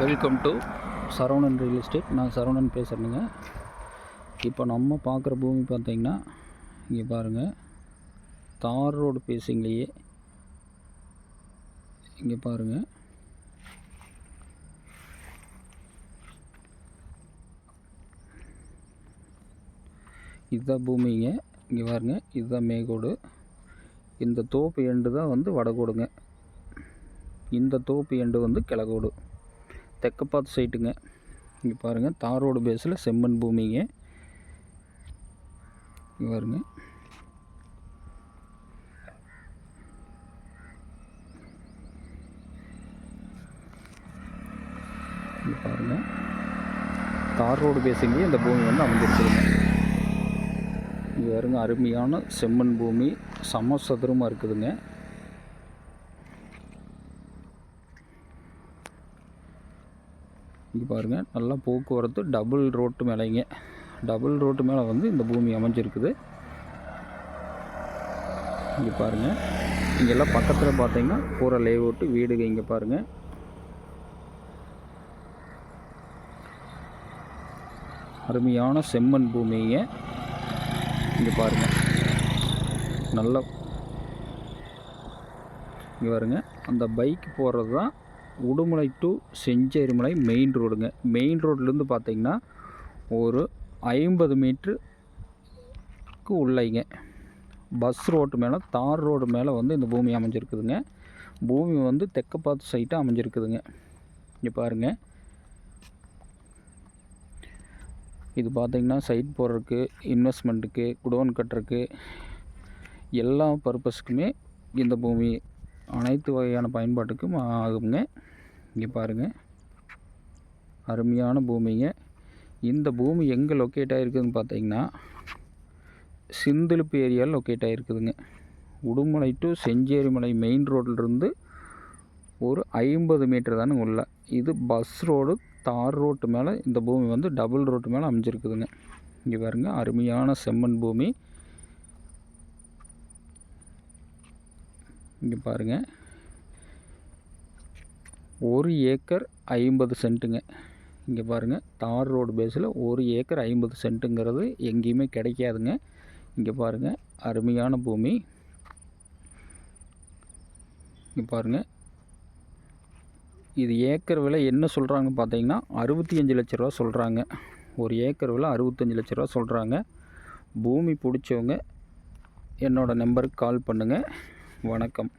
Welcome to Saravanan real estate நான் சரவணன் பேசுகிறேங்க இப்போ நம்ம பார்க்குற பூமி பார்த்தீங்கன்னா இங்கே பாருங்கள் தார் ரோடு பேசிங்களையே இங்கே பாருங்கள் இதுதான் பூமிங்க. இங்கே பாருங்க. இதுதான் மேகோடு. இந்த தோப்பு எண்டு தான் வந்து வடகோடுங்க. இந்த தோப்பு எண்டு வந்து கிழக்கோடு தெற்கப்பாத்து சைட்டுங்க. இங்கே பாருங்கள் தார் ரோடு பேஸில் செம்மண் பூமிங்க. இங்கே பாருங்க. இங்கே பாருங்கள் தார் ரோடு பேசிங்லேயே இந்த பூமி வந்து அமைஞ்சிருக்குதுங்க. இங்கே பாருங்க அருமையான செம்மண் பூமி. சமசதுரமாக இருக்குதுங்க. இங்கே பாருங்கள் நல்லா போக்குவரத்து டபுள் ரோட்டு மேலேங்க. டபுள் ரோட்டு மேலே வந்து இந்த பூமி அமைஞ்சிருக்குது. இங்கே பாருங்கள் இங்கெல்லாம் பக்கத்தில் பார்த்தீங்கன்னா பூரா லேஅவுட்டு வீடுங்க இங்கே பாருங்கள் அருமையான செம்மண் பூமிங்க. இங்கே பாருங்கள் நல்ல இங்கே பாருங்க. அந்த பைக் போகிறது தான் உடுமலை டு செஞ்சேரிமலை மெயின் ரோடுங்க மெயின் ரோட்லேருந்து பார்த்தீங்கன்னா ஒரு ஐம்பது மீட்டருக்கு உள்ளைங்க. பஸ் ரோட்டு மேலே தார் ரோடு மேலே வந்து இந்த பூமி அமைஞ்சிருக்குதுங்க. பூமி வந்து தெற்க பார்த்து சைட்டாக அமைஞ்சிருக்குதுங்க. இங்கே பாருங்கள் இது பார்த்திங்கன்னா சைட் போடுறதுக்கு இன்வெஸ்ட்மெண்ட்டுக்கு குடோன் கட்டுறதுக்கு எல்லா பர்பஸ்க்குமே இந்த பூமி அனைத்து வகையான பயன்பாட்டுக்கும் ஆகுங்க. இங்கே பாருங்கள் அருமையான பூமிங்க. இந்த பூமி எங்கே லொக்கேட் ஆகிருக்குதுன்னு பார்த்தீங்கன்னா சிந்துலுப்பு ஏரியாவில் லொக்கேட் ஆகிருக்குதுங்க உடுமலை டு செஞ்சேரிமலை மெயின் ரோட்லேருந்து ஒரு ஐம்பது மீட்டர் தானே உள்ள. இது பஸ் ரோடு தார் ரோட்டு மேலே இந்த பூமி வந்து டபுள் ரோட்டு மேலே அமைஞ்சிருக்குதுங்க. இங்கே பாருங்க அருமையான செம்மண் பூமி. இங்கே பாருங்கள் ஒரு ஏக்கர் ஐம்பது சென்ட்டுங்க. இங்கே பாருங்கள் தார் ரோடு பேஸில் ஒரு ஏக்கர் ஐம்பது சென்ட்டுங்கிறது எங்கேயுமே கிடைக்காதுங்க. இங்கே பாருங்கள் அருமையான பூமி. இங்கே பாருங்கள் இது ஏக்கர் விலை என்ன சொல்கிறாங்க பார்த்தீங்கன்னா அறுபத்தி அஞ்சு லட்ச ரூபா சொல்கிறாங்க ஒரு ஏக்கர் விலை அறுபத்தஞ்சு லட்ச ரூபா சொல்கிறாங்க பூமி பிடிச்சவங்க என்னோடய நம்பருக்கு கால் பண்ணுங்கள் வணக்கம்.